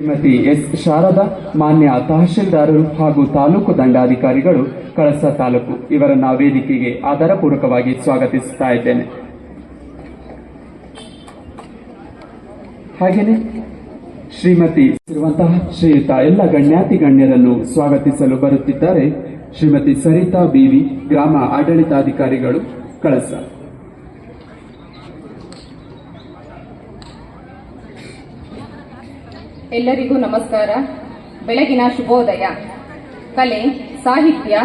Shrimati S. Sharada, ಮಾನ್ಯ ತಹಶೀಲ್ದಾರರು ಹಾಗೂ ತಾಲೂಕು ದಂಡಾಧಿಕಾರಿಗಳು, ಕಳಸ ತಾಲೂಕು ಇವರನ್ನ ವೇದಿಕೆಗೆ ಆಧಾರಪೂರ್ವಕವಾಗಿ ಸ್ವಾಗತಿಸುತ್ತಾ ಇದ್ದೇನೆ. ಹಾಗೆಯೇ ಶ್ರೀಮತಿ ಇರುವಂತಹ ಶ್ರೀಯುತ ಎಲ್ಲ ಗಣ್ಯಾತಿ ಗಣ್ಯರನ್ನು ಸ್ವಾಗತಿಸಲು ಬರುತ್ತಿದ್ದಾರೆ ಶ್ರೀಮತಿ ಸರಿತಾ ಬಿವಿ, ಗ್ರಾಮ ಆಡಳಿತಾಧಿಕಾರಿಗಳು, ಕಳಸ. ಎಲ್ಲರಿಗೂ ನಮಸ್ಕಾರ. ಬೆಳಗಿನ ಶುಭೋದಯ. ಕಲೆ, ಸಾಹಿತ್ಯ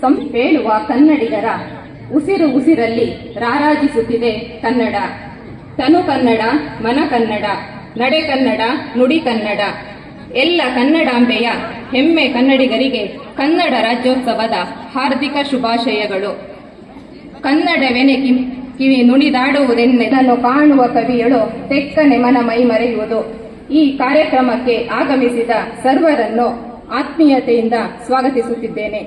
ಸಂ ಹೇಳುವ ಕನ್ನಡಿಗರ ಉಸಿರು ಉಸಿರಲ್ಲಿ ರಾರಾಜಿಸುತ್ತಿದೆ ಕನ್ನಡ. ತನು ಕನ್ನಡ, ಮನ ಕನ್ನಡ, ನಡೆ ಕನ್ನಡ, ನುಡಿ ಕನ್ನಡ. ಎಲ್ಲ ಕನ್ನಡಾಂಬೆಯ ಹೆಮ್ಮೆ ಕನ್ನಡಿಗರಿಗೆ ಕನ್ನಡ ರಾಜ್ಯೋತ್ಸವದ ಹಾರ್ದಿಕ ಶುಭಾಶಯಗಳು. ಕನ್ನಡವೆನೆ ಕಿವಿ ನುಡಿದಾಡುವುದೆನ್ನೆದನ್ನು ಕಾಣುವ ಕವಿಯಳು ತೆಕ್ಕನೆ ಮನ ಮೈ ಮರೆಯುವುದು ಈ ಕಾರ್ಯಕ್ರಮಕ್ಕೆ ಆಗಮಿಸಿದ ಸರ್ವರನ್ನು ಆತ್ಮೀಯತೆಯಿಂದ ಸ್ವಾಗತಿಸುತ್ತಿದ್ದೇನೆ.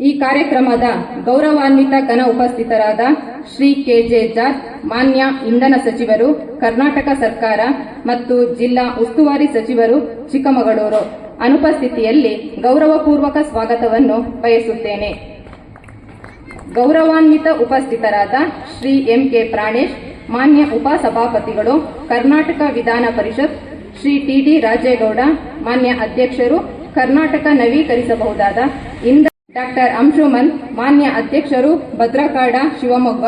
ಈ ಕಾರ್ಯಕ್ರಮದ ಗೌರವಾನ್ವಿತ ಘನ ಉಪಸ್ಥಿತರಾದ ಶ್ರೀ ಕೆಜೆ ಜಾರ್ ಮಾನ್ಯ ಇಂಧನ ಸಚಿವರು, ಕರ್ನಾಟಕ ಸರ್ಕಾರ ಮತ್ತು ಜಿಲ್ಲಾ ಉಸ್ತುವಾರಿ ಸಚಿವರು, ಚಿಕ್ಕಮಗಳೂರು ಅನುಪಸ್ಥಿತಿಯಲ್ಲಿ ಗೌರವಪೂರ್ವಕ ಸ್ವಾಗತವನ್ನು ಬಯಸುತ್ತೇನೆ. ಗೌರವಾನ್ವಿತ ಉಪಸ್ಥಿತರಾದ ಶ್ರೀ ಎಂ ಕೆ ಪ್ರಾಣೇಶ್ ಮಾನ್ಯ ಉಪಸಭಾಪತಿಗಳು, ಕರ್ನಾಟಕ ವಿಧಾನ ಪರಿಷತ್ ಶ್ರೀ ಟಿಡಿ ರಾಜೇಗೌಡ, ಮಾನ್ಯ ಅಧ್ಯಕ್ಷರು, ಕರ್ನಾಟಕ ನವೀಕರಿಸಬಹುದಾದ ಇಂದ ಡಾಕ್ಟರ್ ಅಂಶುಮನ್, ಮಾನ್ಯ ಅಧ್ಯಕ್ಷರು ಭದ್ರಕಾಡ ಶಿವಮೊಗ್ಗ,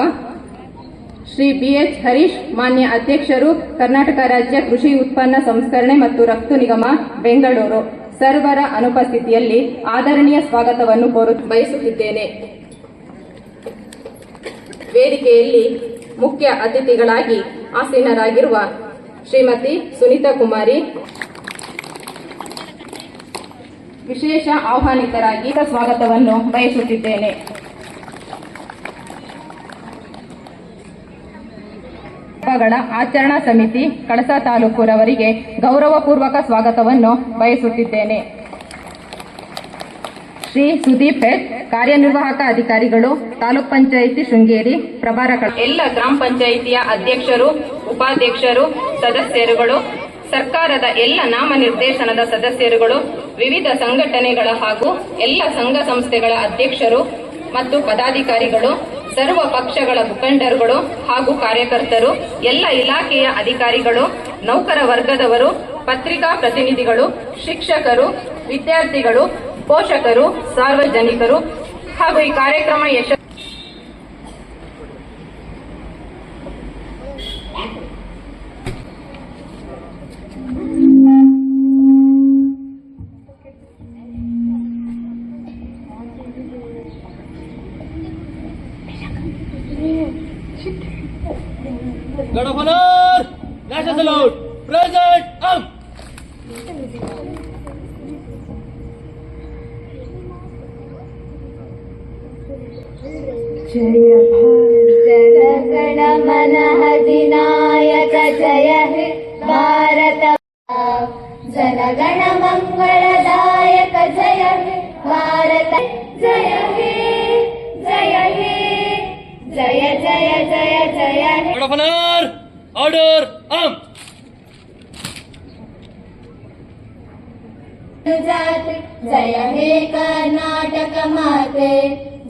ಶ್ರೀ ಬಿಎಚ್ ಹರೀಶ್, ಮಾನ್ಯ ಅಧ್ಯಕ್ಷರು ಕರ್ನಾಟಕ ರಾಜ್ಯ ಕೃಷಿ ಉತ್ಪನ್ನ ಸಂಸ್ಕರಣೆ ಮತ್ತು ರಫ್ತು ನಿಗಮ, ಬೆಂಗಳೂರು. ಸರ್ವರ ಅನುಪಸ್ಥಿತಿಯಲ್ಲಿ ಆದರಣೀಯ ಸ್ವಾಗತವನ್ನು ಕೋರು ಬಯಸುತ್ತಿದ್ದೇನೆ. ವೇದಿಕೆಯಲ್ಲಿ ಮುಖ್ಯ ಅತಿಥಿಗಳಾಗಿ ಆಸೀನರಾಗಿರುವ ಶ್ರೀಮತಿ ಸುನೀತಾ ಕುಮಾರಿ, ವಿಶೇಷ ಆಹ್ವಾನಿತರಾಗಿ ಸ್ವಾಗತವನ್ನು ಬಯಸುತ್ತಿದ್ದೇನೆ. ಹಬ್ಬಗಳ ಆಚರಣಾ ಸಮಿತಿ, ಕಳಸ ತಾಲೂಕುರವರಿಗೆ ಗೌರವಪೂರ್ವಕ ಸ್ವಾಗತವನ್ನು ಬಯಸುತ್ತಿದ್ದೇನೆ. ಶ್ರೀ ಸುದೀಪ್ ಹೆಡ್ ಕಾರ್ಯನಿರ್ವಾಹಕ ಅಧಿಕಾರಿಗಳು, ತಾಲೂಕ್ ಪಂಚಾಯಿತಿ ಶೃಂಗೇರಿ ಪ್ರಭಾರ ಎಲ್ಲ ಗ್ರಾಮ ಪಂಚಾಯಿತಿಯ ಅಧ್ಯಕ್ಷರು, ಉಪಾಧ್ಯಕ್ಷರು, ಸದಸ್ಯರುಗಳು, ಸರ್ಕಾರದ ಎಲ್ಲ ನಾಮ ನಿರ್ದೇಶನದ ಸದಸ್ಯರುಗಳು, ವಿವಿಧ ಸಂಘಟನೆಗಳ ಹಾಗೂ ಎಲ್ಲ ಸಂಘ ಸಂಸ್ಥೆಗಳ ಅಧ್ಯಕ್ಷರು ಮತ್ತು ಪದಾಧಿಕಾರಿಗಳು, ಸರ್ವ ಪಕ್ಷಗಳ ಮುಖಂಡರುಗಳು ಹಾಗೂ ಕಾರ್ಯಕರ್ತರು, ಎಲ್ಲ ಇಲಾಖೆಯ ಅಧಿಕಾರಿಗಳು ನೌಕರ ವರ್ಗದವರು ಪತ್ರಿಕಾ ಪ್ರತಿನಿಧಿಗಳು, ಶಿಕ್ಷಕರು, ವಿದ್ಯಾರ್ಥಿಗಳು ಪೋಷಕರು ಸಾರ್ವಜನಿಕರು ಹಾಗೂ ಈ ಕಾರ್ಯಕ್ರಮ ಯಶ जय हे God of Honor! Order! Up! जाते जय हे कर्नाटक माते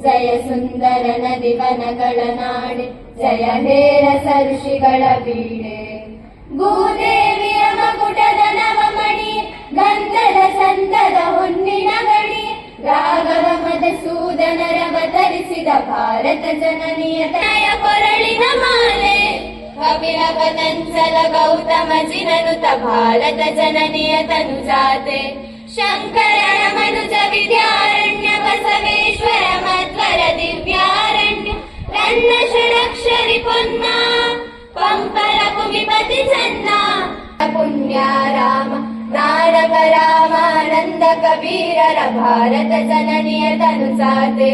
ಜಯ ಸುಂದರ ನದಿ ವನಗಳ ನಾಡೆ ಜಯ ಹೇ ರಸ ಋಷಿಗಳ ಬೀಡೆ ಭೂದೇವಿಯ ಮಗುಟದ ನವಮಣಿ ಗಂಧದ ಸಂದದ ಹೊನ್ನಿನ ಗಣಿ ರಾಘವ ಮಧುಸೂದನರವತರಿಸಿದ ಭಾರತ ಜನನಿಯ ತನಯ ಕೊರಳಿನ ಮಾಲೆ ಕಪಿಲ ಪತಂಚಲ ಗೌತಮ ಜಿನನುತ ಭಾರತ ಜನನಿಯ ತನುಜಾತೆ ಶಂಕರರ ಮನುಜ ವಿದ್ಯಾರಣ್ಯ ಬಸವೇಶ್ವರ ಮಧ್ವರ ದಿವ್ಯಾರಣ್ಯ ರನ್ನ ಷಡಕ್ಷರಿ ಪೊನ್ನ ಪಂಪರ ಕುಮಿಪತಿ ಚನ್ನ ಪುಣ್ಯ ರಾಮ नानक रामानन्द कबीर भारत जननीय तनुसाते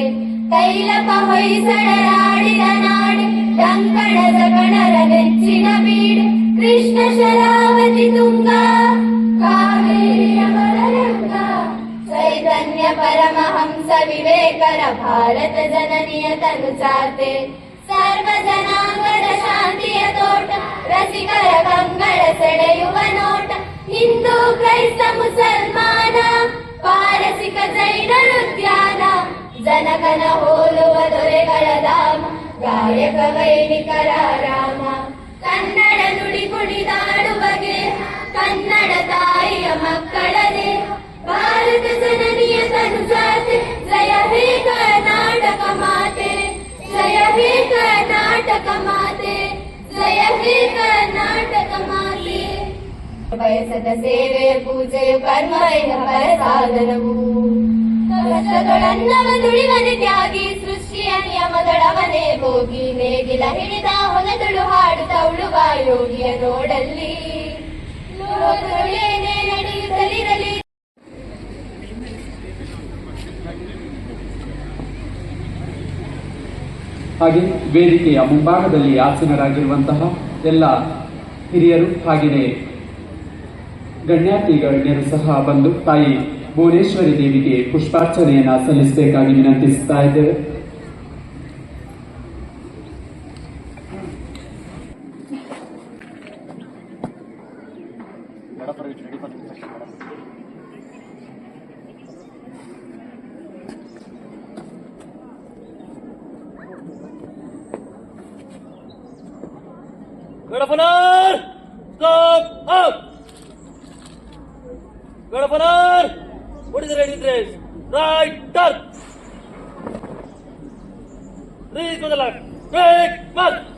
तैल पहै सडराडिद नाड टङ्कण सकणर नेच्चिन बीड कृष्ण शरावति तुङ्गा चैतन्य परमहंस विवेकर भारत जननीय तनुसाते सर्वजनाङ्गण शान्तिय तोट रसिकर कङ्गण सेडयुव नोट ಹಿಂದೂ ಕ್ರೈಸ್ತ ಮುಸಲ್ಮಾನ, ಪಾರಸಿಕ ಜೈನರುದ್ಯಾನ ಜನಗನ ಹೋಲುವ ದೊರೆಗಳ ಧಾಮ, ಗಾಯಕ ವೈನಿಕರ ರಾಮ. ಕನ್ನಡ ನುಡಿ ಕುಣಿದಾಡುವಗೆ, ಕನ್ನಡ ತಾಯಿಯ ಮಕ್ಕಳದೇ. ಭಾರತ ಜನನಿಯ ತನುಜಾತೆ ಜಯ ಹೇ ಕರ್ನಾಟಕ ಮಾತೆ, ಜಯ ಹೇ ಕರ್ನಾಟಕ ಮಾತೆ, ಜಯ ಹೇ ಕರ್ನಾಟಕ ಮಾತೆ. ಬಯಸದ ಸೇವೆ, ಪೂಜೆ ಕರ್ಮ ಪರ ಸಾಧನವು ಕಷ್ಟಗಳನ್ನವ ದುಡಿವನೆ ತ್ಯಾಗಿ, ಸೃಷ್ಟಿಯ ನಿಯಮಗಳವನೇ ಹೋಗಿ, ನೇಗಿಲ ಹಿಡಿದ ಹೊಲದಳು ಹಾಡು ಉಳುವ ಯೋಗಿಯ ನೋಡಲ್ಲಿ. ನಡೆಯುತ್ತಲಿರಲಿ. ಹಾಗೆ ವೇದಿಕೆಯ ಮುಂಭಾಗದಲ್ಲಿ ಆಸೀನರಾಗಿರುವಂತಹ ಎಲ್ಲ ಹಿರಿಯರು, ಹಾಗೆಯೇ ಗಣ್ಯಾತಿ ಗಣ್ಯರು ಸಹ ಬಂದು ತಾಯಿ ಭುವನೇಶ್ವರಿ ದೇವಿಗೆ ಪುಷ್ಪಾರ್ಚನೆಯನ್ನ ಸಲ್ಲಿಸಬೇಕಾಗಿ ವಿನಂತಿಸುತ್ತಾ ಇದ್ದೇವೆ. Right turn reach to the left break mark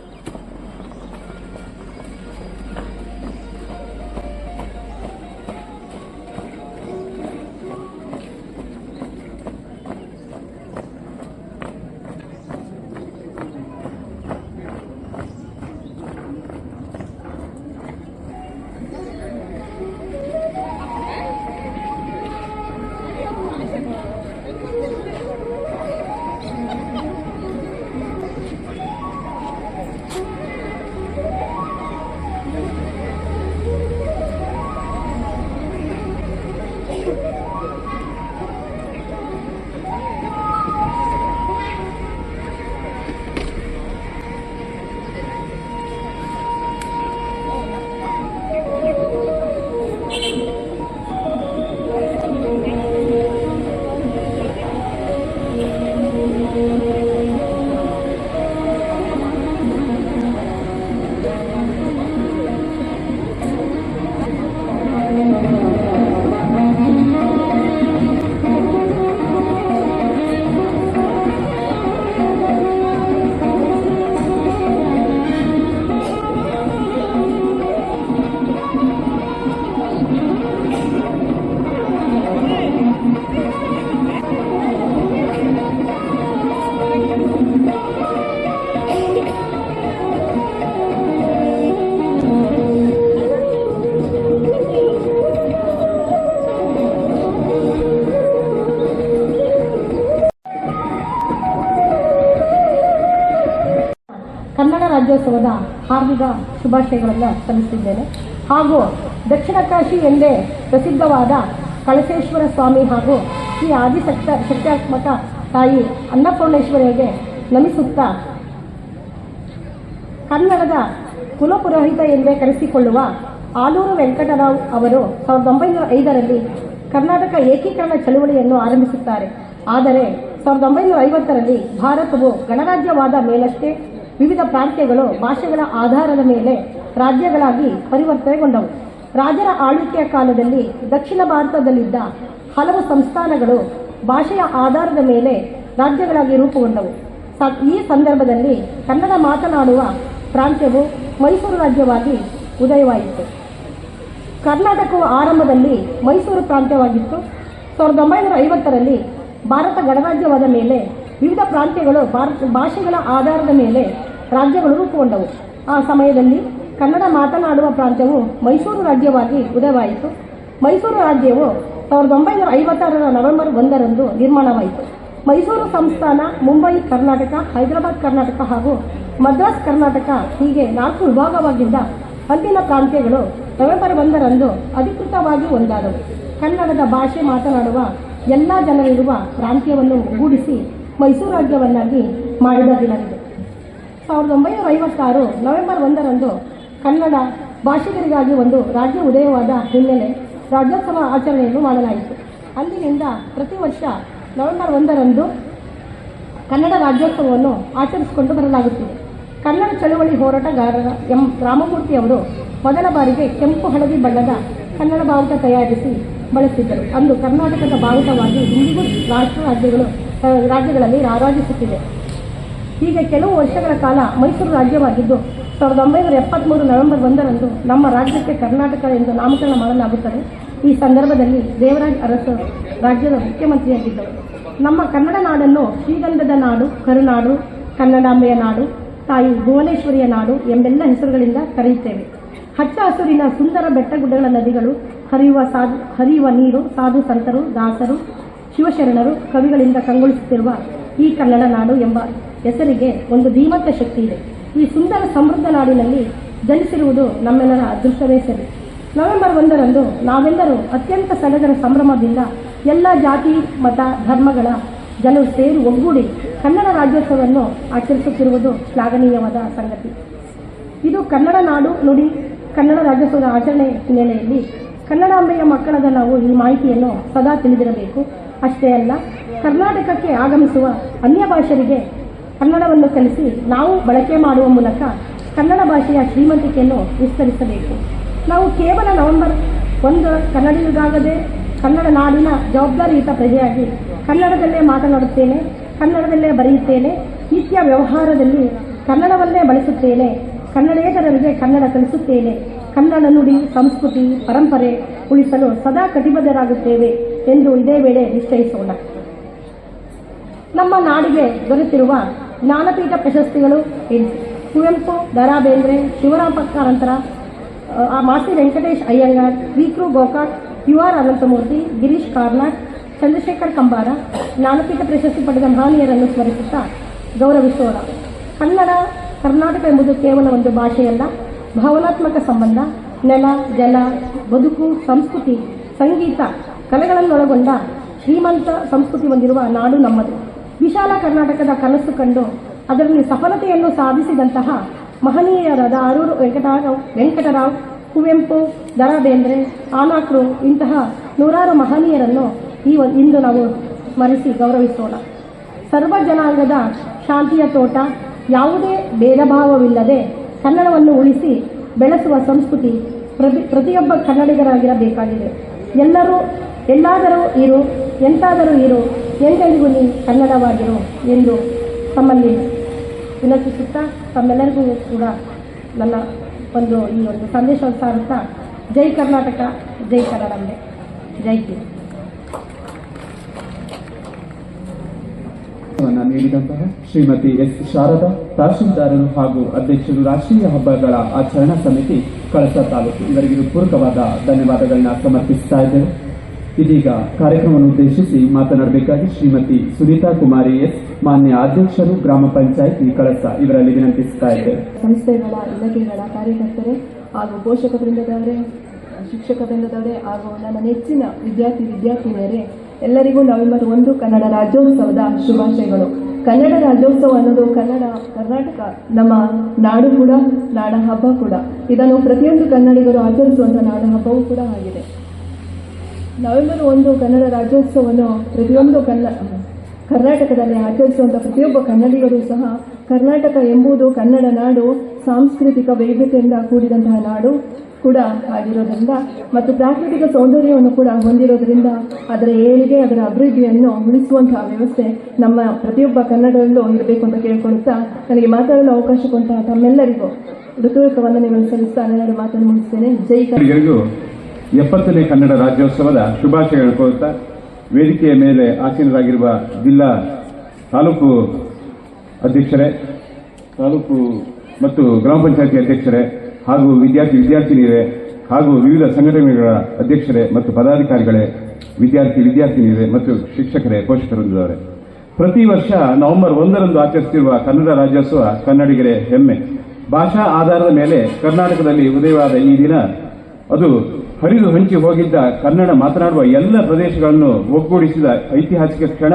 ಹಾರ್ದಿಕ ಶುಭಾಶಯಗಳನ್ನು ಸಲ್ಲಿಸಿದ್ದೇನೆ. ಹಾಗೂ ದಕ್ಷಿಣ ಕಾಶಿ ಎಂದೇ ಪ್ರಸಿದ್ಧವಾದ ಕಳಸೇಶ್ವರ ಸ್ವಾಮಿ ಹಾಗೂ ಶ್ರೀ ಆದಿಶಕ್ತ ಶಕ್ತ್ಯಾತ್ಮಕ ತಾಯಿ ಅನ್ನಪೂರ್ಣೇಶ್ವರಿಗೆ ನಮಿಸುತ್ತಾ ಕನ್ನಡದ ಕುಲಪುರೋಹಿತ ಎಂದೇ ಕರೆಸಿಕೊಳ್ಳುವ ಆಲೂರು ವೆಂಕಟರಾವ್ ಅವರು ಸಾವಿರದ ಒಂಬೈನೂರ ಐದರಲ್ಲಿ ಕರ್ನಾಟಕ ಏಕೀಕರಣ ಚಳುವಳಿಯನ್ನು ಆರಂಭಿಸುತ್ತಾರೆ. ಆದರೆ ಸಾವಿರದ ಒಂಬೈನೂರ ಐವತ್ತರಲ್ಲಿ ಭಾರತವು ಗಣರಾಜ್ಯವಾದ ಮೇಲಷ್ಟೇ ವಿವಿಧ ಪ್ರಾಂತ್ಯಗಳು ಭಾಷೆಗಳ ಆಧಾರದ ಮೇಲೆ ರಾಜ್ಯಗಳಾಗಿ ಪರಿವರ್ತನೆಗೊಂಡವು. ರಾಜರ ಆಳ್ವಿಕೆಯ ಕಾಲದಲ್ಲಿ ದಕ್ಷಿಣ ಭಾರತದಲ್ಲಿದ್ದ ಹಲವು ಸಂಸ್ಥಾನಗಳು ಭಾಷೆಯ ಆಧಾರದ ಮೇಲೆ ರಾಜ್ಯಗಳಾಗಿ ರೂಪುಗೊಂಡವು. ಈ ಸಂದರ್ಭದಲ್ಲಿ ಕನ್ನಡ ಮಾತನಾಡುವ ಪ್ರಾಂತ್ಯವು ಮೈಸೂರು ರಾಜ್ಯವಾಗಿ ಉದಯವಾಯಿತು ಕರ್ನಾಟಕವು ಆರಂಭದಲ್ಲಿ ಮೈಸೂರು ಪ್ರಾಂತ್ಯವಾಗಿತ್ತು. ಸಾವಿರದ ಒಂಬೈನೂರ ಐವತ್ತರಲ್ಲಿ ಭಾರತ ಗಣರಾಜ್ಯವಾದ ಮೇಲೆ ವಿವಿಧ ಪ್ರಾಂತ್ಯಗಳು ಭಾರತ ಭಾಷೆಗಳ ಆಧಾರದ ಮೇಲೆ ರಾಜ್ಯಗಳು ರೂಪುಗೊಂಡವು. ಆ ಸಮಯದಲ್ಲಿ ಕನ್ನಡ ಮಾತನಾಡುವ ಪ್ರಾಂತ್ಯವು ಮೈಸೂರು ರಾಜ್ಯವಾಗಿ ಉದಯವಾಯಿತು. ಮೈಸೂರು ರಾಜ್ಯವು ಸಾವಿರದ ಒಂಬೈನೂರ ಐವತ್ತಾರರ ನವೆಂಬರ್ ಒಂದರಂದು ನಿರ್ಮಾಣವಾಯಿತು. ಮೈಸೂರು ಸಂಸ್ಥಾನ, ಮುಂಬೈ, ಕರ್ನಾಟಕ, ಹೈದರಾಬಾದ್, ಕರ್ನಾಟಕ ಹಾಗೂ ಮದ್ರಾಸ್, ಕರ್ನಾಟಕ ಹೀಗೆ ನಾಲ್ಕು ವಿಭಾಗವಾಗಿದ್ದ ಅಂದಿನ ಪ್ರಾಂತ್ಯಗಳು ನವೆಂಬರ್ ಒಂದರಂದು ಅಧಿಕೃತವಾಗಿ ಒಂದಾದವು. ಕನ್ನಡದ ಭಾಷೆ ಮಾತನಾಡುವ ಎಲ್ಲ ಜನರಿರುವ ಪ್ರಾಂತ್ಯವನ್ನು ಒಗ್ಗೂಡಿಸಿ ಮೈಸೂರು ರಾಜ್ಯವನ್ನಾಗಿ ಮಾಡಿದ ದಿನವಿದು. ಸಾವಿರದ ಒಂಬೈನೂರ ಐವತ್ತಾರು ನವೆಂಬರ್ ಒಂದರಂದು ಕನ್ನಡ ಭಾಷಿಗರಿಗಾಗಿ ಒಂದು ರಾಜ್ಯ ಉದಯವಾದ ಹಿನ್ನೆಲೆ ರಾಜ್ಯೋತ್ಸವ ಆಚರಣೆಯನ್ನು ಮಾಡಲಾಯಿತು. ಅಂದಿನಿಂದ ಪ್ರತಿ ವರ್ಷ ನವೆಂಬರ್ ಒಂದರಂದು ಕನ್ನಡ ರಾಜ್ಯೋತ್ಸವವನ್ನು ಆಚರಿಸಿಕೊಂಡು ಬರಲಾಗುತ್ತಿದೆ. ಕನ್ನಡ ಚಳುವಳಿ ಹೋರಾಟಗಾರರ ಎಂ ರಾಮಮೂರ್ತಿ ಅವರು ಮೊದಲ ಬಾರಿಗೆ ಕೆಂಪು ಹಳದಿ ಬಣ್ಣದ ಕನ್ನಡ ಬಾವುಟ ತಯಾರಿಸಿ ಬಳಸಿದ್ದರು. ಅಂದು ಕರ್ನಾಟಕದ ಬಾವುಟವಾಗಿ ಇಂದಿಗೂ ರಾಷ್ಟ್ರ ರಾಜ್ಯಗಳು, ರಾಜ್ಯಗಳಲ್ಲಿ ರಾರಾಜಿಸುತ್ತಿದೆ. ಹೀಗೆ ಕೆಲವು ವರ್ಷಗಳ ಕಾಲ ಮೈಸೂರು ರಾಜ್ಯವಾಗಿದ್ದು, ಸಾವಿರದ ಒಂಬೈನೂರ ಎಪ್ಪತ್ತ್ಮೂರು ನವೆಂಬರ್ ಒಂದರಂದು ನಮ್ಮ ರಾಜ್ಯಕ್ಕೆ ಕರ್ನಾಟಕ ಎಂದು ನಾಮಕರಣ ಮಾಡಲಾಗುತ್ತದೆ. ಈ ಸಂದರ್ಭದಲ್ಲಿ ದೇವರಾಜ್ ಅರಸು ರಾಜ್ಯದ ಮುಖ್ಯಮಂತ್ರಿಯಾಗಿದ್ದರು. ನಮ್ಮ ಕನ್ನಡ ನಾಡನ್ನು ಶ್ರೀಗಂಧದ ನಾಡು, ಕರುನಾಡು, ಕನ್ನಡಾಂಬೆಯ ನಾಡು, ತಾಯಿ ಭುವನೇಶ್ವರಿಯ ನಾಡು ಎಂಬೆಲ್ಲ ಹೆಸರುಗಳಿಂದ ಕರೆಯುತ್ತೇವೆ. ಹಚ್ಚ ಹಸುರಿನ ಸುಂದರ ಬೆಟ್ಟಗುಡ್ಡಗಳ ನದಿಗಳು, ಹರಿಯುವ ಸಾಧು, ಹರಿಯುವ ನೀರು, ಸಾಧು ಸಂತರು, ದಾಸರು, ಶಿವಶರಣರು ಕವಿಗಳಿಂದ ಕಂಗೊಳಿಸುತ್ತಿರುವ ಈ ಕನ್ನಡ ನಾಡು ಎಂಬ ಹೆಸರಿಗೆ ಒಂದು ಧೀಮಂತ ಶಕ್ತಿ ಇದೆ. ಈ ಸುಂದರ ಸಮೃದ್ಧ ನಾಡಿನಲ್ಲಿ ಜನಿಸಿರುವುದು ನಮ್ಮೆಲ್ಲರ ಅದೃಷ್ಟವೇ ಸರಿ. ನವೆಂಬರ್ ಒಂದರಂದು ನಾವೆಲ್ಲರೂ ಅತ್ಯಂತ ಸಡಗರ ಸಂಭ್ರಮದಿಂದ ಎಲ್ಲ ಜಾತಿ, ಮತ, ಧರ್ಮಗಳ ಜನರು ಸೇರಿ ಒಗ್ಗೂಡಿ ಕನ್ನಡ ರಾಜ್ಯೋತ್ಸವವನ್ನು ಆಚರಿಸುತ್ತಿರುವುದು ಶ್ಲಾಘನೀಯವಾದ ಸಂಗತಿ. ಇದು ಕನ್ನಡ ನಾಡು ನುಡಿ, ಕನ್ನಡ ರಾಜ್ಯೋತ್ಸವದ ಆಚರಣೆ ಹಿನ್ನೆಲೆಯಲ್ಲಿ ಕನ್ನಡಾಂಬೆಯ ಮಕ್ಕಳದ ನಾವು ಈ ಮಾಹಿತಿಯನ್ನು ಸದಾ ತಿಳಿದಿರಬೇಕು. ಅಷ್ಟೇ ಅಲ್ಲ, ಕರ್ನಾಟಕಕ್ಕೆ ಆಗಮಿಸುವ ಅನ್ಯ ಭಾಷೆಯರಿಗೆ ಕನ್ನಡವನ್ನು ಕಲಿಸಿ ನಾವು ಬಳಕೆ ಮಾಡುವ ಮೂಲಕ ಕನ್ನಡ ಭಾಷೆಯ ಶ್ರೀಮಂತಿಕೆಯನ್ನು ವಿಸ್ತರಿಸಬೇಕು. ನಾವು ಕೇವಲ ನವೆಂಬರ್ ಒಂದು ಕನ್ನಡಿಗಾಗದೆ ಕನ್ನಡ ನಾಡಿನ ಜವಾಬ್ದಾರಿಯುತ ಪ್ರಜೆಯಾಗಿ ಕನ್ನಡದಲ್ಲೇ ಮಾತನಾಡುತ್ತೇನೆ, ಕನ್ನಡದಲ್ಲೇ ಬರೆಯುತ್ತೇನೆ ನಿತ್ಯ ವ್ಯವಹಾರದಲ್ಲಿ ಕನ್ನಡವನ್ನೇ ಬಳಸುತ್ತೇನೆ, ಕನ್ನಡೇತರರಿಗೆ ಕನ್ನಡ ಕಲಿಸುತ್ತೇನೆ, ಕನ್ನಡ ನುಡಿ, ಸಂಸ್ಕೃತಿ, ಪರಂಪರೆ ಉಳಿಸಲು ಸದಾ ಕಟಿಬದ್ಧರಾಗುತ್ತೇವೆ ಎಂದು ಇದೇ ವೇಳೆ ನಿಶ್ಚಯಿಸೋಣ. ನಮ್ಮ ನಾಡಿಗೆ ದೊರೆತಿರುವ ಜ್ಞಾನಪೀಠ ಪ್ರಶಸ್ತಿಗಳು? ಕುವೆಂಪು ದರಾ ಬೇಂದ್ರೆ ಶಿವರಾಮ ಕಾರಂತರ ಆ, ಮಾಸಿ ವೆಂಕಟೇಶ್ ಅಯ್ಯಂಗಾರ್ ವಿಕ್ರು ಗೋಕಾಕ್ ಯು ಆರ್ ಅನಂತಮೂರ್ತಿ ಗಿರೀಶ್ ಕಾರ್ನಾಡ್ ಚಂದ್ರಶೇಖರ್ ಕಂಬಾರ ಜ್ಞಾನಪೀಠ ಪ್ರಶಸ್ತಿ ಪಡೆದ ಮಹನೀಯರನ್ನು ಸ್ಮರಿಸುತ್ತಾ ಗೌರವಿಸೋಣ ಕನ್ನಡ ಕರ್ನಾಟಕ ಎಂಬುದು ಕೇವಲ ಒಂದು ಭಾಷೆಯಲ್ಲ ಭಾವನಾತ್ಮಕ ಸಂಬಂಧ ನೆಲ ಜಲ ಬದುಕು ಸಂಸ್ಕೃತಿ ಸಂಗೀತ ಕಲೆಗಳನ್ನೊಳಗೊಂಡ ಶ್ರೀಮಂತ ಸಂಸ್ಕೃತಿ ಹೊಂದಿರುವ ನಾಡು ನಮ್ಮದು ವಿಶಾಲ ಕರ್ನಾಟಕದ ಕನಸು ಕಂಡು ಅದರಲ್ಲಿ ಸಫಲತೆಯನ್ನು ಸಾಧಿಸಿದಂತಹ ಮಹನೀಯರಾದ ಆರೂರು ವೆಂಕಟರಾವ್ ವೆಂಕಟರಾವ್, ಕುವೆಂಪು ದರಾ ಬೇಂದ್ರೆ ಆನಾಕ್ರು ಇಂತಹ ನೂರಾರು ಮಹನೀಯರನ್ನು ಈ ಇಂದು ನಾವು ಸ್ಮರಿಸಿ ಗೌರವಿಸೋಣ. ಸರ್ವ ಜನಾಂಗದ ಶಾಂತಿಯ ತೋಟ, ಯಾವುದೇ ಭೇದ ಭಾವವಿಲ್ಲದೆ ಕನ್ನಡವನ್ನು ಉಳಿಸಿ ಬೆಳೆಸುವ ಸಂಸ್ಕೃತಿ ಪ್ರತಿ ಪ್ರತಿಯೊಬ್ಬ ಕನ್ನಡಿಗರಾಗಿರಬೇಕಾಗಿದೆ. ಎಲ್ಲರೂ ಎಲ್ಲಾದರೂ ಇರು, ಎಂತಾದರೂ ಇರು, ಎಂದೆಂದಿಗೂ ನೀ ಕನ್ನಡವಾಗಿರು ಎಂದು ತಮ್ಮಲ್ಲಿ ವಿನಂತಿಸುತ್ತಾ ತಮ್ಮೆಲ್ಲರಿಗೂ ಕೂಡ ನನ್ನ ಒಂದು ಈ ಒಂದು ಸಂದೇಶವನ್ನು ಸಾರುತ್ತಾ ಜೈ ಕರ್ನಾಟಕ, ಜೈ ಕನ್ನಡಂಬೆ ಜೈ ಹಿಂದ್ ನೀಡಿದಂತಹ ಶ್ರೀಮತಿ ಎಸ್. ಶಾರದಾ, ತಹಶೀಲ್ದಾರರು ಹಾಗೂ ಅಧ್ಯಕ್ಷರು ರಾಷ್ಟ್ರೀಯ ಹಬ್ಬಗಳ ಆಚರಣಾ ಸಮಿತಿ, ಕಳಸ ತಾಲೂಕು. ಇವರಿಗೆ ಪೂರಕವಾದ ಧನ್ಯವಾದಗಳನ್ನ ಸಮರ್ಪಿಸ್ತಾ ಇದ್ದೇವೆ. ಇದೀಗ ಕಾರ್ಯಕ್ರಮವನ್ನು ಉದ್ದೇಶಿಸಿ ಮಾತನಾಡಬೇಕಾಗಿ ಶ್ರೀಮತಿ ಸುನೀತಾ ಕುಮಾರಿ ಎಸ್, ಮಾನ್ಯ ಅಧ್ಯಕ್ಷರು, ಗ್ರಾಮ ಪಂಚಾಯಿತಿ ಕಳಸ ಇವರಲ್ಲಿ ವಿನಂತಿಸುತ್ತಾ ಇದ್ದೇವೆ ಸಂಸ್ಥೆಗಳ ಇಲಾಖೆಗಳ ಕಾರ್ಯಕರ್ತರೇ ಹಾಗೂ ಪೋಷಕ ವೃಂದದವರೇ, ಶಿಕ್ಷಕ ವೃಂದದವರೇ ಹಾಗೂ ನನ್ನ ನೆಚ್ಚಿನ ವಿದ್ಯಾರ್ಥಿ ವಿದ್ಯಾರ್ಥಿನಿಯರೇ, ಎಲ್ಲರಿಗೂ ನವೆಂಬರ್ ಒಂದು ಕನ್ನಡ ರಾಜ್ಯೋತ್ಸವದ ಶುಭಾಶಯಗಳು. ಕನ್ನಡ ರಾಜ್ಯೋತ್ಸವ ಅನ್ನೋದು ಕನ್ನಡ, ಕರ್ನಾಟಕ, ನಮ್ಮ ನಾಡು ಕೂಡ ನಾಡ ಹಬ್ಬ ಕೂಡ. ಇದನ್ನು ಪ್ರತಿಯೊಂದು ಕನ್ನಡಿಗರು ಆಚರಿಸುವಂಥ ನಾಡ ಹಬ್ಬವೂ ಕೂಡ ಆಗಿದೆ. ನವೆಂಬರ್ ಒಂದು ಕನ್ನಡ ರಾಜ್ಯೋತ್ಸವವನ್ನು ಪ್ರತಿಯೊಂದು ಕನ್ನ, ಕರ್ನಾಟಕದಲ್ಲಿ ಆಚರಿಸುವಂಥ ಪ್ರತಿಯೊಬ್ಬ ಕನ್ನಡಿಗರು ಸಹ ಕರ್ನಾಟಕ ಎಂಬುದು ಕನ್ನಡ ನಾಡು, ಸಾಂಸ್ಕೃತಿಕ ವೈವಿಧ್ಯತೆಯಿಂದ ಕೂಡಿದಂತಹ ನಾಡು ಕೂಡ ಆಗಿರೋದ್ರಿಂದ ಮತ್ತು ಪ್ರಾಕೃತಿಕ ಸೌಂದರ್ಯವನ್ನು ಕೂಡ ಹೊಂದಿರೋದ್ರಿಂದ ಅದರ ಏಳಿಗೆ ಅದರ ಅಭಿವೃದ್ಧಿಯನ್ನು ಉಳಿಸುವಂತಹ ವ್ಯವಸ್ಥೆ ನಮ್ಮ ಪ್ರತಿಯೊಬ್ಬ ಕನ್ನಡದಲ್ಲೂ ಇರಬೇಕು ಅಂತ ಕೇಳ್ಕೊಳ್ತಾ ನನಗೆ ಮಾತಾಡಲು ಅವಕಾಶ ಕೊಟ್ಟಂತಹ ತಮ್ಮೆಲ್ಲರಿಗೂ ಋತುವಿಕ ವಂದನೆಗಳನ್ನು ಸಲ್ಲಿಸ್ತಾ ಮಾತನ್ನು ಮುಗಿಸ್ತೇನೆ. ಜೈ ಕನ್ನಡ ಎಪ್ಪತ್ತನೇ ಕನ್ನಡ ರಾಜ್ಯೋತ್ಸವದ ಶುಭಾಶಯ ಹೇಳ್ಕೊಳ್ತಾ ವೇದಿಕೆಯ ಮೇಲೆ ಆಸೀನರಾಗಿರುವ ಜಿಲ್ಲಾ ತಾಲೂಕು ಅಧ್ಯಕ್ಷರೇ, ತಾಲೂಕು ಮತ್ತು ಗ್ರಾಮ ಪಂಚಾಯತಿ ಅಧ್ಯಕ್ಷರೇ ಹಾಗೂ ವಿದ್ಯಾರ್ಥಿ ವಿದ್ಯಾರ್ಥಿನಿಯರೇ ಹಾಗೂ ವಿವಿಧ ಸಂಘಟನೆಗಳ ಅಧ್ಯಕ್ಷರೇ ಮತ್ತು ಪದಾಧಿಕಾರಿಗಳೇ, ವಿದ್ಯಾರ್ಥಿ ವಿದ್ಯಾರ್ಥಿನಿಯರೇ ಮತ್ತು ಶಿಕ್ಷಕರೇ ಪೋಷಕರೊಂದಿದ್ದಾರೆ ಪ್ರತಿ ವರ್ಷ ನವೆಂಬರ್ ಒಂದರಂದು ಆಚರಿಸುತ್ತಿರುವ ಕನ್ನಡ ರಾಜ್ಯೋತ್ಸವ ಕನ್ನಡಿಗರೇ ಹೆಮ್ಮೆ. ಭಾಷಾ ಆಧಾರದ ಮೇಲೆ ಕರ್ನಾಟಕದಲ್ಲಿ ಉದಯವಾದ ಈ ದಿನ. ಅದು ಹರಿದು ಹಂಚಿ ಹೋಗಿದ್ದ ಕನ್ನಡ ಮಾತನಾಡುವ ಎಲ್ಲ ಪ್ರದೇಶಗಳನ್ನು ಒಗ್ಗೂಡಿಸಿದ ಐತಿಹಾಸಿಕ ಕ್ಷಣ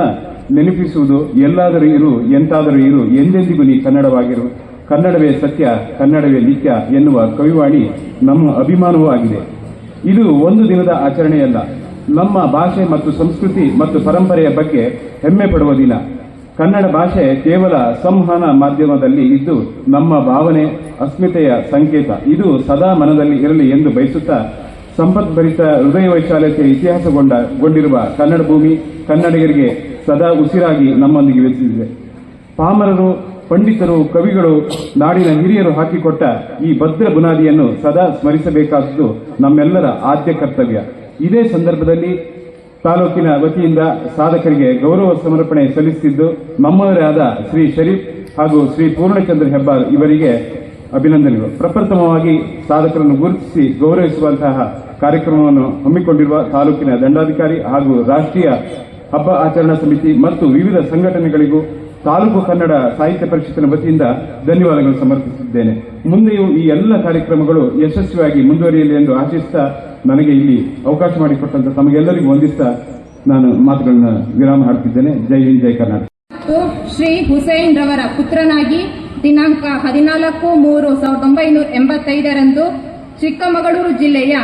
ನೆನಪಿಸುವುದು ಎಲ್ಲಾದರೂ ಇರು, ಎಂತಾದರೂ ಇರು, ಎಂದೆಂದಿಗೂ ನೀ ಕನ್ನಡವಾಗಿರು. ಕನ್ನಡವೇ ಸತ್ಯ, ಕನ್ನಡವೇ ನಿತ್ಯ ಎನ್ನುವ ಕವಿವಾಣಿ ನಮ್ಮ ಅಭಿಮಾನವೂ ಆಗಿದೆ. ಇದು ಒಂದು ದಿನದ ಆಚರಣೆಯಲ್ಲ. ನಮ್ಮ ಭಾಷೆ ಮತ್ತು ಸಂಸ್ಕೃತಿ ಮತ್ತು ಪರಂಪರೆಯ ಬಗ್ಗೆ ಹೆಮ್ಮೆ ಪಡುವ ದಿನ. ಕನ್ನಡ ಭಾಷೆ ಕೇವಲ ಸಂವಹನ ಮಾಧ್ಯಮದಲ್ಲಿ ಇದ್ದು ನಮ್ಮ ಭಾವನೆ, ಅಸ್ಮಿತೆಯ ಸಂಕೇತ. ಇದು ಸದಾ ಮನದಲ್ಲಿ ಇರಲಿ ಎಂದು ಬಯಸುತ್ತಾ ಸಂಪದ್ಭರಿತ ಹೃದಯ ವೈಶಾಲ್ಯತೆ ಇತಿಹಾಸಗೊಂಡ, ಗೊಂಡಿರುವ ಕನ್ನಡ ಭೂಮಿ ಕನ್ನಡಿಗರಿಗೆ ಸದಾ ಉಸಿರಾಗಿ ನಮ್ಮೊಂದಿಗೆ ವಿಧಿಸಿದೆ ಪಾಮರರು, ಪಂಡಿತರು, ಕವಿಗಳು, ನಾಡಿನ ಹಿರಿಯರು ಹಾಕಿಕೊಟ್ಟ ಈ ಭದ್ರ ಬುನಾದಿಯನ್ನು ಸದಾ ಸ್ಮರಿಸಬೇಕಾದುದು ನಮ್ಮೆಲ್ಲರ ಆದ್ಯ ಕರ್ತವ್ಯ. ಇದೇ ಸಂದರ್ಭದಲ್ಲಿ ತಾಲೂಕಿನ ವತಿಯಿಂದ ಸಾಧಕರಿಗೆ ಗೌರವ ಸಮರ್ಪಣೆ ಸಲ್ಲಿಸುತ್ತಿದ್ದು ನಮ್ಮವರೇ ಆದ ಶ್ರೀ ಶರೀಫ್ ಹಾಗೂ ಶ್ರೀ ಪೂರ್ಣಚಂದ್ರ ಹೆಬ್ಬಾರ್ ಇವರಿಗೆ ಅಭಿನಂದನೆಗಳು. ಪ್ರಪ್ರಥಮವಾಗಿ ಸಾಧಕರನ್ನು ಗುರುತಿಸಿ ಗೌರವಿಸುವಂತಹ ಕಾರ್ಯಕ್ರಮವನ್ನು ಹಮ್ಮಿಕೊಂಡಿರುವ ತಾಲೂಕಿನ ದಂಡಾಧಿಕಾರಿ ಹಾಗೂ ರಾಷ್ಟ್ರೀಯ ಹಬ್ಬ ಆಚರಣಾ ಸಮಿತಿ ಮತ್ತು ವಿವಿಧ ಸಂಘಟನೆಗಳಿಗೂ ತಾಲೂಕು ಕನ್ನಡ ಸಾಹಿತ್ಯ ಪರಿಷತ್ತಿನ ವತಿಯಿಂದ ಧನ್ಯವಾದಗಳು ಸಮರ್ಪಿಸಿದ್ದೇನೆ ಮುಂದೆಯೂ ಈ ಎಲ್ಲ ಕಾರ್ಯಕ್ರಮಗಳು ಯಶಸ್ವಿಯಾಗಿ ಮುಂದುವರಿಯಲಿ ಎಂದು ಆಶಿಸ್ತಾ ನನಗೆ ಇಲ್ಲಿ ಅವಕಾಶ ಮಾಡಿಕೊಟ್ಟಂತ ತಮಗೆಲ್ಲರಿಗೂ ವಂದಿಸ್ತಾ ನಾನು ಮಾತುಗಳನ್ನ ವಿರಾಮ ಹಾಡ್ತಿದ್ದೇನೆ ಜೈ ಹಿಂದ್, ಜೈ ಕರ್ನಾಟಕ. ಶ್ರೀ ಹುಸೇನ್ ರವರ ಪುತ್ರನಾಗಿ ದಿನಾಂಕ ಹದಿನಾಲ್ಕು ಮೂರು ಸಾವಿರದ ಒಂಬೈನೂರ ಎಂಬತ್ತೈದರಂದು ಚಿಕ್ಕಮಗಳೂರು ಜಿಲ್ಲೆಯ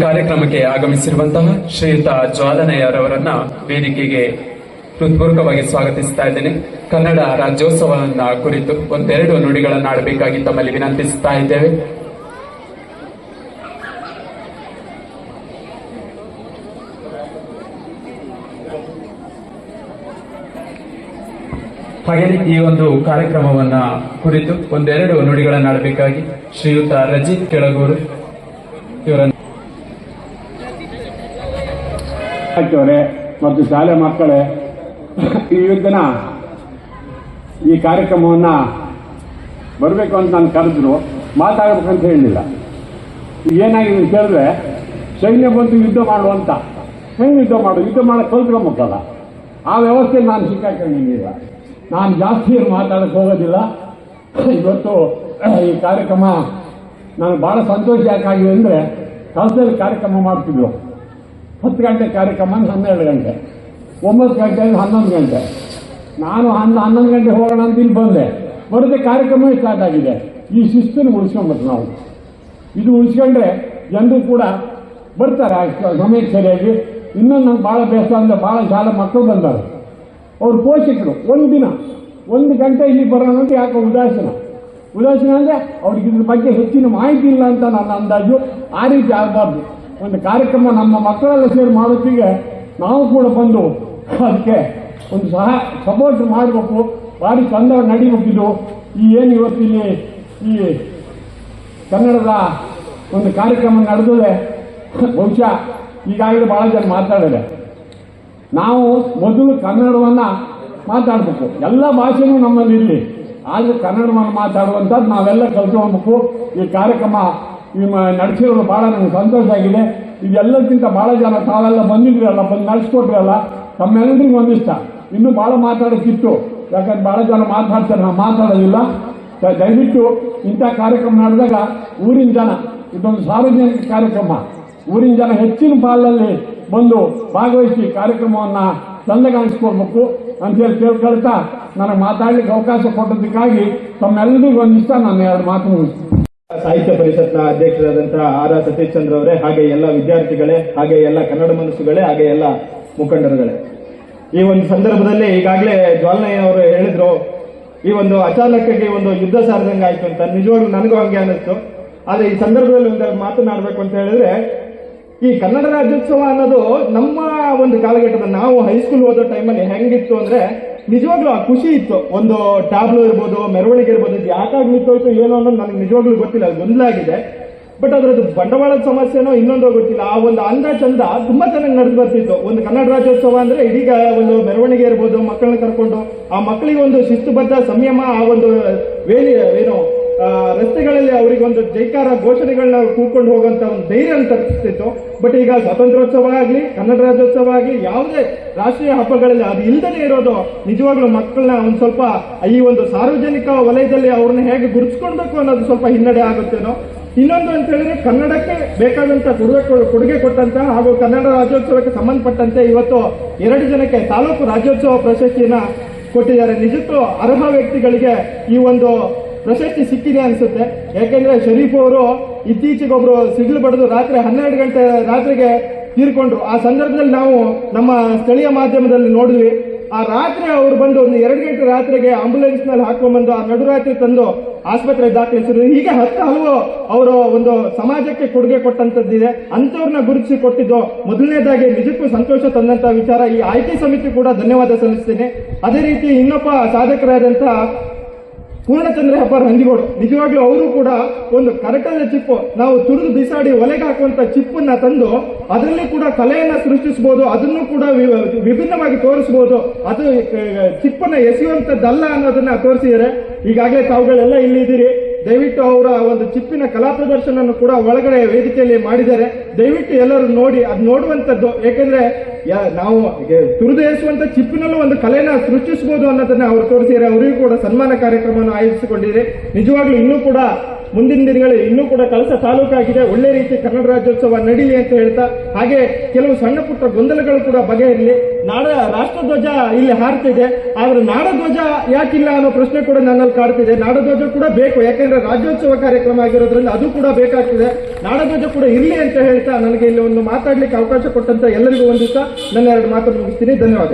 ಕಾರ್ಯಕ್ರಮಕ್ಕೆ ಆಗಮಿಸಿರುವಂತಹ ಶ್ರೀಯುತ ಜ್ವಾಲನಯ್ಯರವರನ್ನ ವೇದಿಕೆಗೆ ಹೃತ್ಪೂರ್ವಕವಾಗಿ ಸ್ವಾಗತಿಸ್ತಾ ಇದ್ದೇನೆ. ಕನ್ನಡ ರಾಜ್ಯೋತ್ಸವವನ್ನ ಕುರಿತು ಒಂದೆರಡು ನುಡಿಗಳನ್ನು ಆಡಬೇಕಾಗಿ ತಮ್ಮಲ್ಲಿ ವಿನಂತಿಸ್ತಾ ಇದ್ದೇವೆ. ಹಾಗೆ ಈ ಒಂದು ಕಾರ್ಯಕ್ರಮವನ್ನ ಕುರಿತು ಒಂದೆರಡು ನುಡಿಗಳನ್ನ ಆಡಬೇಕಾಗಿ ಶ್ರೀಯುತ ರಜಿತ್ ಕೆಳಗೂರು ಇವರನ್ನು ಅವರೇ ಮತ್ತು ಶಾಲೆ ಮಕ್ಕಳೇ, ಈ ಯುದ್ಧನ ಈ ಕಾರ್ಯಕ್ರಮವನ್ನ ಬರಬೇಕು ಅಂತ ನಾನು ಕರೆದ್ರು. ಮಾತಾಡ್ಬೇಕಂತ ಹೇಳಲಿಲ್ಲ ಏನಾಗಿದೆ ಕೇಳಿದ್ರೆ, ಸೈನ್ಯ ಬಂದು ಯುದ್ಧ ಮಾಡುವಂತ ಹೆಂಗೆ ಯುದ್ಧ ಮಾಡು, ಯುದ್ಧ ಮಾಡಕ್ಕೆ ಮಕ್ಕಳ. ಆ ವ್ಯವಸ್ಥೆ ನಾನು ಸಿಕ್ಕಾಕೊಂಡಿಲ್ಲ ನಾನು ಜಾಸ್ತಿ ಮಾತಾಡಕ್ ಮಾತಾಡಕ್ಕೆ ಹೋಗೋದಿಲ್ಲ. ಇವತ್ತು ಈ ಕಾರ್ಯಕ್ರಮ ನನಗೆ ಭಾಳ ಸಂತೋಷ ಯಾಕಾಗಿದೆ ಅಂದರೆ ಕಲಸದಲ್ಲಿ ಕಾರ್ಯಕ್ರಮ ಮಾಡ್ತಿದ್ರು. ಹತ್ತು ಗಂಟೆ ಕಾರ್ಯಕ್ರಮ ಹನ್ನೆರಡು ಗಂಟೆ. ಒಂಬತ್ತು ಗಂಟೆ ಅಂದ್ರೆ ಹನ್ನೊಂದು ಗಂಟೆ. ನಾನು ಹನ್ನ ಹನ್ನೊಂದು ಗಂಟೆ ಹೋಗೋಣ ಅಂತ ಇಲ್ಲಿ ಬಂದೆ. ಬರುತ್ತೆ, ಕಾರ್ಯಕ್ರಮವೇ ಸ್ಟಾರ್ಟ್ ಆಗಿದೆ. ಈ ಶಿಸ್ತನ್ನು ಉಳಿಸ್ಕೊಬೇಕು ನಾವು. ಇದು ಉಳಿಸ್ಕೊಂಡ್ರೆ ಜನರು ಕೂಡ ಬರ್ತಾರೆ ಸಮಯಕ್ಕೆ ಸರಿಯಾಗಿ ಇನ್ನೊಂದು ನಂಗೆ ಭಾಳ ಬೇಸ ಅಂದ್ರೆ ಭಾಳ ಶಾಲೆ ಮಕ್ಕಳು ಬಂದಾರೆ. ಅವ್ರು ಪೋಷಕರು, ಒಂದು ದಿನ, ಒಂದು ಗಂಟೆ ಇಲ್ಲಿ ಬರೋಣ ಅಂತ ಯಾಕೆ ಉದಾಸೀನ. ಉದಾಸೀನ ಅಂದರೆ ಅವ್ರಿಗೆ ಇದ್ರ ಬಗ್ಗೆ ಹೆಚ್ಚಿನ ಮಾಹಿತಿ ಇಲ್ಲ ಅಂತ ನನ್ನ ಅಂದಾಜು. ಆ ರೀತಿ ಆಗಬಾರ್ದು. ಒಂದು ಕಾರ್ಯಕ್ರಮ ನಮ್ಮ ಮಕ್ಕಳೆಲ್ಲ ಸೇರಿ ಮಾಡೋತ್ತಿಗೆ ನಾವು ಕೂಡ ಬಂದು ಅದಕ್ಕೆ ಒಂದು ಸಹ ಸಪೋರ್ಟ್ ಮಾಡಬೇಕು. ಭಾರಿ ಚಂದ ನಡಿಬೇಕಿದು. ಈ ಏನು ಇವತ್ತಿಲ್ಲಿ ಈ ಕನ್ನಡದ ಒಂದು ಕಾರ್ಯಕ್ರಮ ನಡೆದಿದೆ, ಬಹುಶಃ ಈಗಾಗಲೇ ಭಾಳ ಜನ ಮಾತಾಡಿದೆ ನಾವು ಮೊದಲು ಕನ್ನಡವನ್ನ ಮಾತಾಡಬೇಕು. ಎಲ್ಲ ಭಾಷೆನೂ ನಮ್ಮಲ್ಲಿ ಇರಲಿ ಆದರೆ ಕನ್ನಡವನ್ನು ಮಾತಾಡುವಂಥದ್ದು ನಾವೆಲ್ಲ ಕಲ್ತ್ಕೊಳ್ಬೇಕು. ಈ ಕಾರ್ಯಕ್ರಮ ಈ ಮ- ನಡೆಸಿರೋದು ಭಾಳ ನನಗೆ ಸಂತೋಷ ಆಗಿದೆ. ಇದೆಲ್ಲಕ್ಕಿಂತ ಭಾಳ ಜನ ತಾವೆಲ್ಲ ಬಂದಿದ್ರಲ್ಲ ಬಂದು ನಡೆಸ್ಕೊಟ್ರಲ್ಲ ತಮ್ಮೆಲ್ಲರಿಗೂ ಒಂದಿಷ್ಟ. ಇನ್ನೂ ಭಾಳ ಮಾತಾಡೋಕ್ಕಿತ್ತು. ಯಾಕಂದ್ರೆ ಭಾಳ ಜನ ಮಾತಾಡ್ತಾರೆ, ನಾವು ಮಾತಾಡೋದಿಲ್ಲ. ದಯವಿಟ್ಟು ಇಂಥ ಕಾರ್ಯಕ್ರಮ ನಡೆದಾಗ ಊರಿನ ಜನ, ಇದೊಂದು ಸಾರ್ವಜನಿಕ ಕಾರ್ಯಕ್ರಮ. ಊರಿನ ಜನ ಹೆಚ್ಚಿನ ಪಾಲಲ್ಲಿ ಬಂದು ಭಾಗವಹಿಸಿ ಕಾರ್ಯಕ್ರಮವನ್ನು ಚಂದಗಾಣಿಸ್ಕೊಳ್ಬೇಕು ಅಂತೇಳಿ ಕೇಳ್ಕೊಳ್ತಾ ನನಗೆ ಮಾತಾಡಲಿಕ್ಕೆ ಅವಕಾಶ ಕೊಟ್ಟದಕ್ಕಾಗಿ ತಮ್ಮೆಲ್ಲರಿಗೂ ಒಂದಿಷ್ಟ ನಾನು ಎರಡು ಮಾತು ಮುಗಿಸ್ತೀನಿ. ಸಾಹಿತ್ಯ ಪರಿಷತ್ನ ಅಧ್ಯಕ್ಷರಾದಂತಹ ಆರ್ ಆರ್ ಸತೀಶ್ ಚಂದ್ರ ಅವರೇ, ಹಾಗೆ ಎಲ್ಲ ವಿದ್ಯಾರ್ಥಿಗಳೇ, ಹಾಗೆ ಎಲ್ಲ ಕನ್ನಡ ಮನಸ್ಸುಗಳೇ, ಹಾಗೆ ಎಲ್ಲ ಮುಖಂಡರುಗಳೇ. ಈ ಒಂದು ಸಂದರ್ಭದಲ್ಲಿ ಈಗಾಗಲೇ ಜ್ವಾಲನಯ್ಯ ಅವರು ಹೇಳಿದ್ರು, ಈ ಒಂದು ಅಚಾನಕಕ್ಕೆ ಒಂದು ಯುದ್ಧ ಸಾರದಂಗ ಆಯ್ತು ಅಂತ. ನಿಜವಾಗ್ಲೂ ನನಗೂ ಹಂಗೆ ಅನಿಸ್ತು ಆದ್ರೆ ಈ ಸಂದರ್ಭದಲ್ಲಿ ಒಂದು ಮಾತನಾಡಬೇಕು ಅಂತ ಹೇಳಿದ್ರೆ, ಈ ಕನ್ನಡ ರಾಜ್ಯೋತ್ಸವ ಅನ್ನೋದು ನಮ್ಮ ಒಂದು ಕಾಲಘಟ್ಟದ ನಾವು ಹೈಸ್ಕೂಲ್ ಓದೋ ಟೈಮಲ್ಲಿ ಹೆಂಗಿತ್ತು ಅಂದ್ರೆ ನಿಜವಾಗ್ಲೂ ಆ ಖುಷಿ ಇತ್ತು. ಒಂದು ಟ್ಯಾಬ್ಲೋ ಇರ್ಬೋದು, ಮೆರವಣಿಗೆ ಇರ್ಬೋದು, ಇದು ಯಾಕಾಗಿ ನಿಂತೋಯ್ತು ಏನೋ ಅನ್ನೋದು ನನಗೆ ನಿಜವಾಗ್ಲೂ ಗೊತ್ತಿಲ್ಲ. ಅದು ಗೊಂದಲಾಗಿದೆ. ಬಟ್ ಅದರದ್ದು ಬಂಡವಾಳದ ಸಮಸ್ಯೆನೋ ಇನ್ನೊಂದು ಗೊತ್ತಿಲ್ಲ. ಆ ಒಂದು ಅಂದ ಚಂದ ತುಂಬಾ ಚೆನ್ನಾಗಿ ನಡೆದು ಬರ್ತಿತ್ತು. ಒಂದು ಕನ್ನಡ ರಾಜ್ಯೋತ್ಸವ ಅಂದ್ರೆ ಇದೀಗ ಒಂದು ಮೆರವಣಿಗೆ ಇರ್ಬೋದು, ಮಕ್ಕಳನ್ನ ಕರ್ಕೊಂಡು ಆ ಮಕ್ಕಳಿಗೆ ಒಂದು ಶಿಸ್ತುಬದ್ಧ ಸಂಯಮ, ಆ ಒಂದು ಏನು ರಸ್ತೆಗಳಲ್ಲಿ ಅವರಿಗೆ ಒಂದು ಜೈಕಾರ ಘೋಷಣೆಗಳನ್ನ ಕೂತ್ಕೊಂಡು ಹೋಗುವಂತ ಒಂದು ಧೈರ್ಯ ಅಂತ ತರಿಸ್ತಿತ್ತು ಬಟ್ ಈಗ ಸ್ವಾತಂತ್ರ್ಯೋತ್ಸವ ಆಗಲಿ, ಕನ್ನಡ ರಾಜ್ಯೋತ್ಸವ ಆಗಲಿ, ಯಾವುದೇ ರಾಷ್ಟ್ರೀಯ ಹಬ್ಬಗಳಲ್ಲಿ ಅದು ಇಲ್ದಲೇ ಇರೋದು ನಿಜವಾಗ್ಲೂ ಮಕ್ಕಳನ್ನ ಒಂದು ಸ್ವಲ್ಪ ಈ ಒಂದು ಸಾರ್ವಜನಿಕ ವಲಯದಲ್ಲಿ ಅವ್ರನ್ನ ಹೇಗೆ ಗುರುತಿಸ್ಕೊಳ್ಬೇಕು ಅನ್ನೋದು ಸ್ವಲ್ಪ ಹಿನ್ನಡೆ ಆಗುತ್ತೇನೋ ಇನ್ನೊಂದು ಅಂತ ಹೇಳಿದ್ರೆ ಕನ್ನಡಕ್ಕೆ ಬೇಕಾದಂತ ಕೊಡುಗೆ ಕೊಡುಗೆ ಕೊಟ್ಟಂತ ಹಾಗೂ ಕನ್ನಡ ರಾಜ್ಯೋತ್ಸವಕ್ಕೆ ಸಂಬಂಧಪಟ್ಟಂತೆ ಇವತ್ತು ಎರಡು ಜನಕ್ಕೆ ತಾಲೂಕು ರಾಜ್ಯೋತ್ಸವ ಪ್ರಶಸ್ತಿಯನ್ನ ಕೊಟ್ಟಿದ್ದಾರೆ. ನಿಜಕ್ಕೂ ಅರ್ಹ ವ್ಯಕ್ತಿಗಳಿಗೆ ಈ ಒಂದು ಪ್ರಶಸ್ತಿ ಸಿಕ್ಕಿದೆ ಅನ್ಸುತ್ತೆ. ಯಾಕೆಂದ್ರೆ ಶರೀಫ್ ಅವರು ಇತ್ತೀಚೆಗೊಬ್ರು ಸಿಡ್ಲು ಬಡಿದು ರಾತ್ರಿ ಹನ್ನೆರಡು ಗಂಟೆ ರಾತ್ರಿಗೆ ತೀರ್ಕೊಂಡ್ರು. ಆ ಸಂದರ್ಭದಲ್ಲಿ ನಾವು ನಮ್ಮ ಸ್ಥಳೀಯ ಮಾಧ್ಯಮದಲ್ಲಿ ನೋಡಿದ್ವಿ. ಆ ರಾತ್ರಿ ಅವರು ಬಂದು ಒಂದು ಎರಡು ಗಂಟೆ ರಾತ್ರಿಗೆ ಆಂಬುಲೆನ್ಸ್ನಲ್ಲಿ ಹಾಕೊಂಡ್ಬಂದು ಆ ನಡುರಾತ್ರಿ ತಂದು ಆಸ್ಪತ್ರೆಗೆ ದಾಖಲಿಸಿದ್ರು. ಹೀಗೆ ಹತ್ತು ಹಲವು ಅವರು ಒಂದು ಸಮಾಜಕ್ಕೆ ಕೊಡುಗೆ ಕೊಟ್ಟಂತದ್ದಿದೆ ಅಂತವ್ರನ್ನ ಗುರುತಿಸಿ ಕೊಟ್ಟಿದ್ದು. ಮೊದಲನೇದಾಗಿ ನಿಜಕ್ಕೂ ಸಂತೋಷ ತಂದಂತ ವಿಚಾರ. ಈ ಆಯ್ಕೆ ಸಮಿತಿ ಕೂಡ ಧನ್ಯವಾದ ಸಲ್ಲಿಸ್ತೀನಿ. ಅದೇ ರೀತಿ ಇನ್ನೊಬ್ಬ ಸಾಧಕರಾದಂತಹ ಪೂರ್ಣಚಂದ್ರ ಹೆಬ್ಬಾರ್ ಹಂದಿಗೋಡು ನಿಜವಾಗ್ಲೂ ಅವರು ಕೂಡ ಒಂದು ಕರಟದ ಚಿಪ್ಪು. ನಾವು ತುರಿದು ಬಿಸಾಡಿ ಒಲೆಗೆ ಹಾಕುವಂತ ಚಿಪ್ಪನ್ನ ತಂದು ಅದರಲ್ಲಿ ಕೂಡ ಕಲೆಯನ್ನ ಸೃಷ್ಟಿಸಬಹುದು ಅದನ್ನು ಕೂಡ ವಿಭಿನ್ನವಾಗಿ ತೋರಿಸಬಹುದು ಅದು ಚಿಪ್ಪನ್ನ ಎಸೆಯುವಂತದ್ದಲ್ಲ ಅನ್ನೋದನ್ನ ತೋರಿಸಿದ್ದಾರೆ. ಈಗಾಗಲೇ ತಾವುಗಳೆಲ್ಲ ಇಲ್ಲಿ ಇದ್ದೀರಿ. ದಯವಿಟ್ಟು ಅವರ ಒಂದು ಚಿಪ್ಪಿನ ಕಲಾ ಪ್ರದರ್ಶನ ಕೂಡ ಒಳಗಡೆ ವೇದಿಕೆಯಲ್ಲಿ ಮಾಡಿದ್ದಾರೆ. ದಯವಿಟ್ಟು ಎಲ್ಲರೂ ನೋಡಿ, ಅದು ನೋಡುವಂತದ್ದು ಏಕೆಂದ್ರೆ ನಾವು ತುರುದೇರಿಸುವಂತ ಚಿಪ್ಪಿನಲ್ಲೂ ಒಂದು ಕಲೆನ ಸೃಷ್ಟಿಸಬಹುದು ಅನ್ನೋದನ್ನ ಅವರು ತೋರಿಸಿದ್ದಾರೆ. ಅವರಿಗೂ ಕೂಡ ಸನ್ಮಾನ ಕಾರ್ಯಕ್ರಮವನ್ನು ಆಯೋಜಿಸಿಕೊಂಡಿದೆ. ನಿಜವಾಗ್ಲೂ ಇನ್ನೂ ಕೂಡ ಮುಂದಿನ ದಿನಗಳಲ್ಲಿ ಇನ್ನೂ ಕೂಡ ಕಳಸ ತಾಲೂಕಾಗಿದೆ. ಒಳ್ಳೆ ರೀತಿ ಕನ್ನಡ ರಾಜ್ಯೋತ್ಸವ ನಡೀಲಿ ಅಂತ ಹೇಳ್ತಾ, ಹಾಗೆ ಕೆಲವು ಸಣ್ಣ ಪುಟ್ಟ ಗೊಂದಲಗಳು ಕೂಡ ಬಗೆಹರಲಿ. ನಾಡ ರಾಷ್ಟ್ರಧ್ವಜ ಇಲ್ಲಿ ಹಾರ್ತಿದೆ, ಆದ್ರೆ ನಾಡಧ್ವಜ ಯಾಕಿಲ್ಲ ಅನ್ನೋ ಪ್ರಶ್ನೆ ಕೂಡ ನನ್ನಲ್ಲಿ ಕಾಡ್ತಿದೆ. ನಾಡಧ್ವಜ ಕೂಡ ಬೇಕು, ಯಾಕೆಂದ್ರೆ ರಾಜ್ಯೋತ್ಸವ ಕಾರ್ಯಕ್ರಮ ಆಗಿರೋದ್ರಿಂದ ಅದು ಕೂಡ ಬೇಕಾಗ್ತಿದೆ. ನಾಡಧ್ವಜ ಕೂಡ ಇರಲಿ ಅಂತ ಹೇಳ್ತಾ ನನಗೆ ಇಲ್ಲಿ ಒಂದು ಮಾತಾಡ್ಲಿಕ್ಕೆ ಅವಕಾಶ ಕೊಟ್ಟಂತ ಎಲ್ಲರಿಗೂ ಒಂದು ದಿವಸ ನನ್ನ ಎರಡು ಮಾತು ಮುಗಿಸ್ತೀನಿ. ಧನ್ಯವಾದ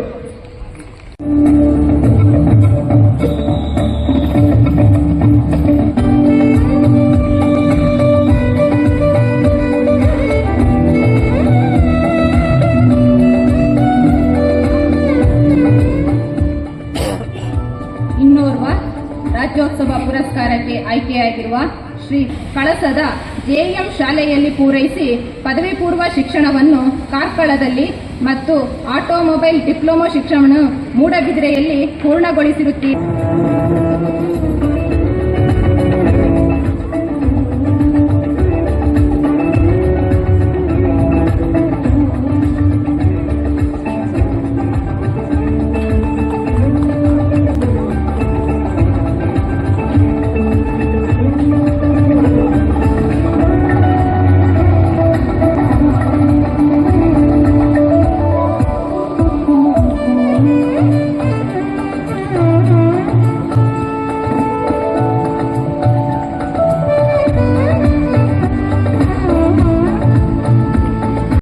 ಶ್ರೀ ಕಳಸದ ಜೆಎಂ ಶಾಲೆಯಲ್ಲಿ ಪೂರೈಸಿ ಪದವಿ ಪೂರ್ವ ಶಿಕ್ಷಣವನ್ನು ಕಾರ್ಕಳದಲ್ಲಿ ಮತ್ತು ಆಟೋಮೊಬೈಲ್ ಡಿಪ್ಲೊಮಾ ಶಿಕ್ಷಣವನ್ನು ಮೂಡಬಿದಿರೆಯಲ್ಲಿ ಪೂರ್ಣಗೊಳಿಸಿರುತ್ತೀರಿ.